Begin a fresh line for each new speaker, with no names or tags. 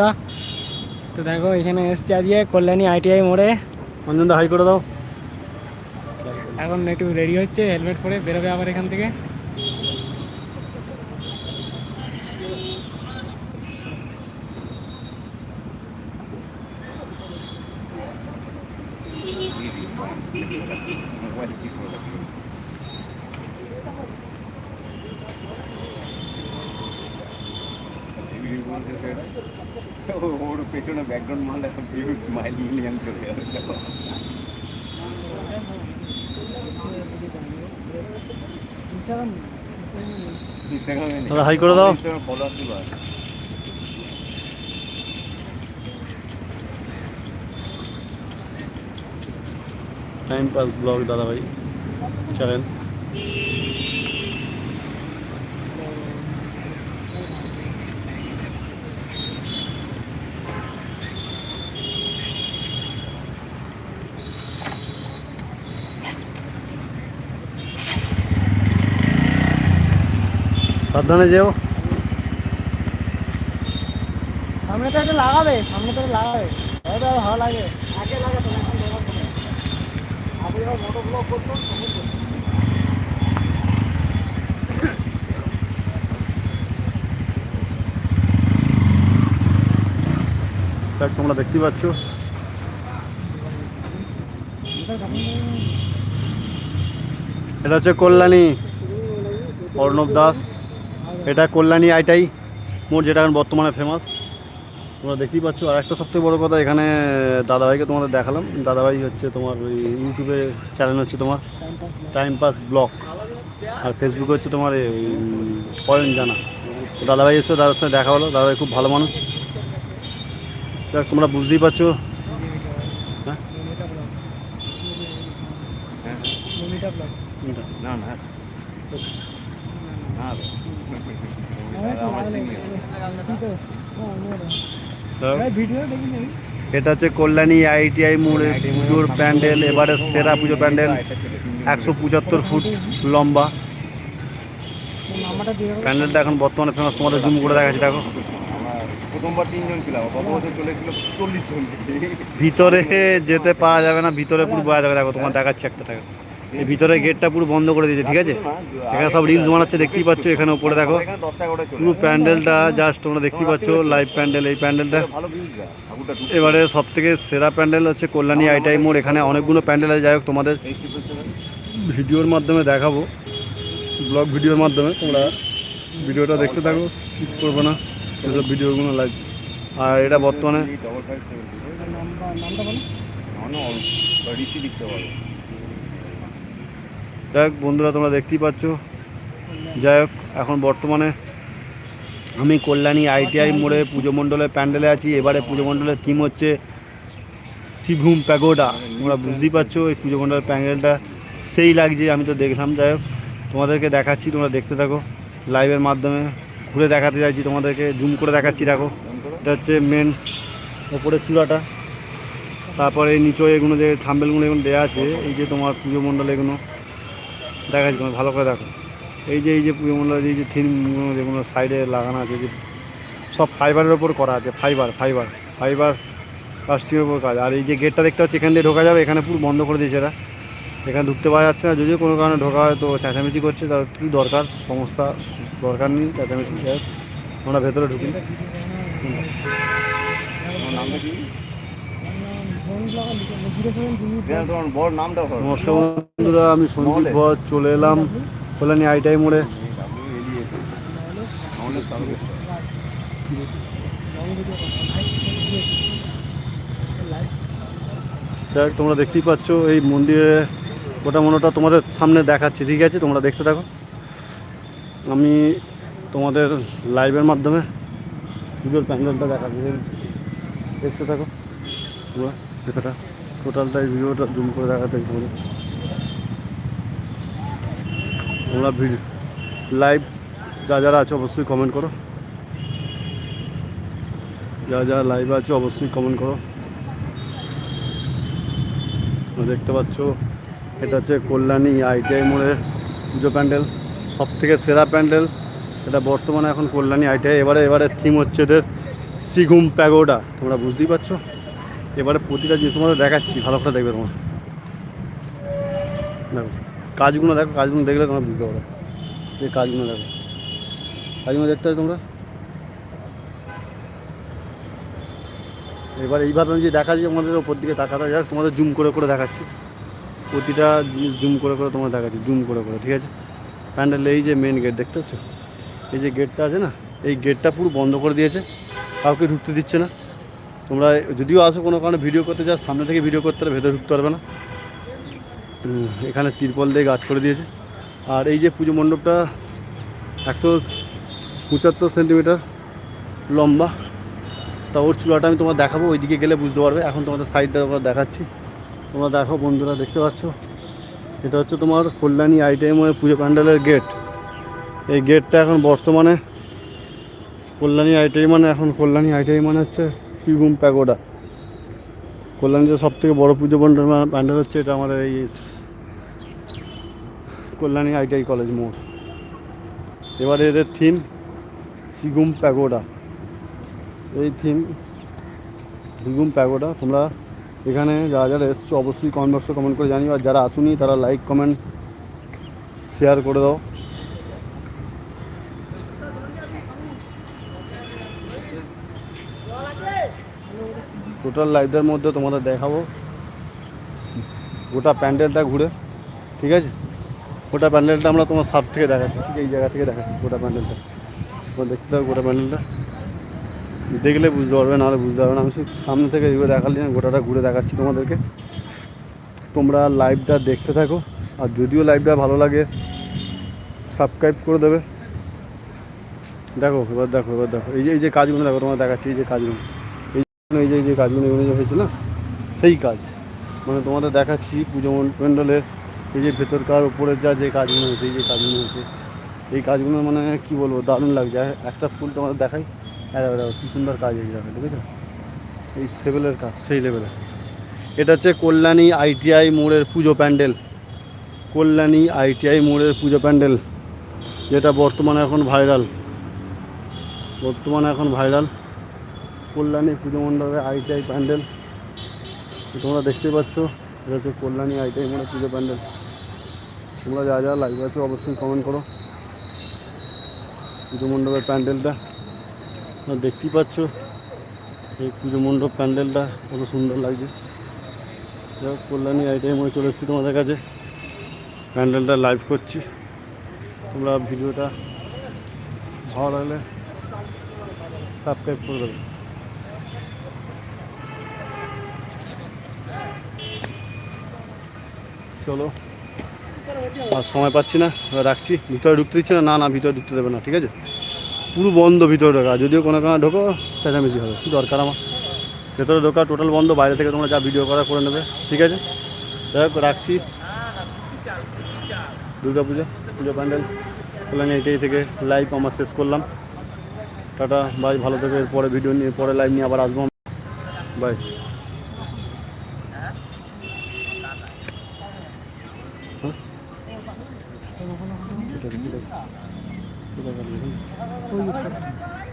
দা তো দেখো এখানে এসছি আজকে কল্যাণী আইটিআই মোড়ে।
অঞ্জন দা হাই করে দাও।
এখন একটু রেডি হচ্ছে হেলমেট পরে বেরোবে আবার এখান থেকে।
ওর পেছনে ব্যাকগ্রাউন্ড মাল একটা ভিউ স্মাইল মিলিয়ন চলে যাবে।
হাই করে দাও। টাইম পাস ব্লগ দাদা ভাই চ্যানেল সাবধানে যেও।
সামনে তো একটু লাগাবে সামনে তো লাগাবে। ভালো লাগে। আগে লাগাতো না এখন লাগাতো না আগে যখন মোটো ব্লক করতাম তখন করতাম।
দেখ তোমরা দেখতে পাচ্ছ। এটা হচ্ছে কল্যাণী অর্ণব দাস। এটা কল্যাণী আইটাই মোট যেটা এখন বর্তমানে ফেমাস তোমরা দেখতেই পাচ্ছ আর একটা সবথেকে বড়ো কথা এখানে দাদাভাইকে তোমাদের দেখালাম। দাদাভাই হচ্ছে তোমার ওই ইউটিউবে চ্যানেল হচ্ছে তোমার টাইম পাস ব্লগ আর ফেসবুকে হচ্ছে তোমার পয়েন্ট জানা। দাদাভাই এসে দাদার সঙ্গে দেখা হলো। দাদাভাই খুব ভালো মানুষ। দেখ তোমরা বুঝতেই পারছ। হ্যাঁ?
ব্লগ।
কোনটা?
না না না
দাও।
ভিডিও দেখি নেই
এটা হচ্ছে কল্যাণী আইটিআই মোড়ে পুজোর প্যান্ডেল এবারে সেরা পুজো প্যান্ডেল, একশো পঁচাত্তর ফুট লম্বা। প্যান্ডেলটা এখন বর্তমানে ফেমাস তোমাদের জুম করে দেখাচ্ছি, দেখো। ভিতরে যেতে পাওয়া যাবে না, ভিতরে পুরো বোঝা যাবে, দেখো, তোমার দেখাচ্ছি একটা দেখো ভিতরে গেটটা পুরো বন্ধ করে দিয়েছে ঠিক আছে এখানে সব রিলস বানাচ্ছে দেখতেই পাচ্ছ এখানে উপরে দেখো পুরো প্যান্ডেলটা জাস্ট তোমরা দেখতেই পাচ্ছ লাইভ প্যান্ডেল এই প্যান্ডেলটা এবারে সব থেকে সেরা প্যান্ডেল হচ্ছে কল্যাণী আইটাই মোড় এখানে অনেকগুলো প্যান্ডেল আছে যাই হোক তোমাদের ভিডিওর মাধ্যমে দেখাবো ব্লগ ভিডিওর মাধ্যমে তোমরা ভিডিওটা দেখতে থাকো স্কিপ করব না সেসব ভিডিওগুলো লাইভ আর এটা বর্তমানে
নামটা বলো
মানে লিখতে পারো
যাই বন্ধুরা, তোমরা দেখতেই পাচ্ছ। যাই হোক, এখন বর্তমানে আমি কল্যাণী আইটিআই মোড়ে পুজো মণ্ডলের প্যান্ডেলে আছি। এবারে পুজো মণ্ডলের থিম হচ্ছে শিভুম প্যাগোডা। তোমরা বুঝতেই পারছ এই পুজো মণ্ডলের প্যান্ডেলটা সেই লাগছে, আমি তো দেখলাম। যাই হোক, তোমাদেরকে দেখাচ্ছি, তোমরা দেখতে থাকো। লাইভের মাধ্যমে ঘুরে দেখাতে চাইছি তোমাদেরকে জুম করে দেখাচ্ছি, দেখো। এটা হচ্ছে মেন ওপরের চূড়াটা। তারপরে এই নিচে এগুলো যে থাম্বেলগুলো এগুলো দেওয়া আছে, এই যে তোমার পুজো মণ্ডল এগুলো। দেখাচ্ছি তোমার ভালো করে দেখো। এই যে এই যে পুজো এই যে থিম যেগুলো সাইডে লাগানো আছে যে সব ফাইবারের ওপর করা আছে ফাইবার ফাইবার ফাইবার প্লাস্টিকের ওপর কাজ। আর এই যে গেটটা দেখতে পাচ্ছি, এখান দিয়ে ঢোকা যাবে, এখানে পুরো বন্ধ করে দিয়েছে এরা। এখানে ঢুকতে পাওয়া যাচ্ছে না, যদিও কোনো কারণে ঢোকা হয়, তো চেঁচামেচি করছে, তার কী দরকার? সমস্যা দরকার নেই, চেঁচামেচি আমরা ভেতরে ঢুকি।
নামটা কি
phone blog zero seven zero
হ্যাঁ, তোমার বড় নামটা বলো।
নমস্কার বন্ধুরা আমি সঞ্জীব ভট চলে এলাম কল্যাণী আইটাই মোড়ে। দেখ তোমরা দেখতেই পাচ্ছ এই মন্দিরে ওটা মনোটা তোমাদের সামনে দেখাচ্ছি ঠিক আছে? তোমরা দেখতে থাকো। আমি তোমাদের লাইভের মাধ্যমে পুজোর প্যান্ডেলটা দেখাচ্ছি দেখতে থাকো। তোমরা দেখোটা টোটালটা এই ভিডিওটা জুম করে দেখাতে তোমাদের তোমরা ভিডিও লাইভ যা যারা আছে অবশ্যই কমেন্ট করো। যা যা লাইভ আছে অবশ্যই কমেন্ট করো। দেখতে পাচ্ছ, এটা হচ্ছে কল্যাণী আইটিআই মোড়ের পুজো প্যান্ডেল। সব থেকে সেরা প্যান্ডেল। এটা বর্তমানে এখন কল্যাণী আইটিআই এবারে এবারে থিম হচ্ছে এদের সিগুম প্যাগোডা। তোমরা বুঝতেই পারছ? এবারে প্রতিটা জিনিস তোমাদের দেখাচ্ছি, ভালো করে দেখবে তোমরা। দেখো, কাজগুলো দেখো, কাজগুলো দেখলে তোমরা বুঝতে পারো যে কাজগুলো দেখো। কাজগুলো দেখতে হবে তোমরা। এবার এইভাবে আমি যে দেখাচ্ছি আমাদের ওপর দিকে তাকাতে যাক, তোমাদের জুম করে করে দেখাচ্ছি। প্রতিটা জিনিস জুম করে করে তোমার দেখাচ্ছি, জুম করে করে, ঠিক আছে? প্যান্ডেল, এই যে মেন গেট দেখতে পাচ্ছ? এই যে গেটটা আছে না, এই গেটটা পুরো বন্ধ করে দিয়েছে। কাউকে ঢুকতে দিচ্ছে না। তোমরা যদিও আসো কোনো কারণে ভিডিও করতে যাও, সামনে থেকে ভিডিও করতে হলে ভেতরে ঢুকতে পারবে না। এখানে তিরপল দিয়ে গাছ করে দিয়েছে। আর এই যে পুজো মণ্ডপটা একশো পঁচাত্তর সেন্টিমিটার লম্বা, তা ওর চূড়াটা আমি তোমার দেখাবো, ওইদিকে গেলে বুঝতে পারবে। এখন তোমাদের সাইডটা তোমার দেখাচ্ছি। তোমরা দেখো বন্ধুরা, দেখতে পাচ্ছ? এটা হচ্ছে তোমার কল্যাণী আইটিএমের পুজো প্যান্ডেলের গেট। এই গেটটা এখন বর্তমানে কল্যাণী আইটিআই মানে এখন কল্যাণী আইটিআই মানে হচ্ছে পিগুম প্যাগোডা। কল্যাণীতে সব থেকে বড়ো পুজো প্যান্ডেল প্যান্ডেল হচ্ছে এটা আমাদের এই কল্যাণী আইটিআই কলেজ মোড়। এবারে এদের থিম সিগুম প্যাগোডা। এই থিম সিগুম প্যাগোডা, তোমরা এখানে যারা যারা এসছো অবশ্যই কমেন্ট বক্সে কমেন্ট করে জানিও। আর যারা আসুনি, তারা লাইক কমেন্ট শেয়ার করে দাও। টোটাল লাইভটার মধ্যে তোমাদের দেখাবো। গোটা প্যান্ডেলটা ঘুরে, ঠিক আছে? গোটা প্যান্ডেলটা আমরা তোমার সাপ থেকে দেখাচ্ছি, ঠিক এই জায়গা থেকে দেখাচ্ছি গোটা প্যান্ডেলটা। তোমরা দেখতে পাবো গোটা প্যান্ডেলটা। দেখলে বুঝতে পারবে, নাহলে বুঝতে পারবে না। আমি সামনে থেকে এইভাবে দেখালি না গোটাটা ঘুরে দেখাচ্ছি তোমাদেরকে। তোমরা লাইভটা দেখতে থাকো, আর যদিও লাইভটা ভালো লাগে সাবস্ক্রাইব করে দেবে। দেখো, এবার দেখো এবার দেখো। এই যে এই যে কাজগুলো দেখো তোমার দেখাচ্ছি, এই যে কাজগুলো। এই যে- যে কাজগুলো এগুলো হয়েছে না, সেই কাজ মানে তোমাদের দেখাচ্ছি পুজো প্যান্ডেলের এই যে ভেতরকার উপরে যা যে কাজগুলো হয়েছে, এই যে কাজগুলো হয়েছে, এই কাজগুলো মানে কি বলব, দারুণ লাগছে। একটা ফুল তোমাদের দেখাই হ্যাঁ দেখো কী সুন্দর কাজ এই দেখো দেখেছ এই সেভেলের কাজ, সেই লেভেলের এটা হচ্ছে কল্যাণী আইটিআই মোড়ের পুজো প্যান্ডেল। কল্যাণী আইটিআই মোড়ের পুজো প্যান্ডেল, যেটা বর্তমানে এখন ভাইরাল বর্তমানে এখন ভাইরাল কল্যাণী পুজো মণ্ডপে আইটিআই প্যান্ডেল। তোমরা দেখতেই পাচ্ছ, এটা হচ্ছে কল্যাণী আইটিআই মোড়ের পুজো প্যান্ডেল। তোমরা যা যা লাইভ আছো অবশ্যই কমেন্ট করো। পুজো মণ্ডপের প্যান্ডেলটা, তোমরা দেখতেই পাচ্ছ, এই পুজো মণ্ডপ প্যান্ডেলটা কত সুন্দর লাগছে। কল্যাণী আইটিআই মোড়ে চলে এসেছি তোমাদের কাছে। প্যান্ডেলটা লাইভ করছি। তোমরা ভিডিওটা ভালো লাগলে সাবস্ক্রাইব করে দেবে। চলো আর সময় পাচ্ছি না রাখছি। ভিতরে ঢুকতে দিচ্ছে না না না, ভিতরে ঢুকতে দেবে না, ঠিক আছে? পুরো বন্ধ ভিতরে ঢোকা, যদিও কোনো কারণে ঢোকো, চেঁচামেচি হবে দরকার আমার? ভেতরে ঢোকা টোটাল বন্ধ, বাইরে থেকে তোমরা যা ভিডিও করা করে নেবে, ঠিক আছে? যাই রাখছি। দুর্গা পুজো পুজো প্যান্ডেল কল্যাণী এটাই থেকে লাইভ আমার শেষ করলাম। টাটা বাই ভালো থেকে পরে ভিডিও নিয়ে, পরে লাইভ নিয়ে আবার আসব। বাই
ということです。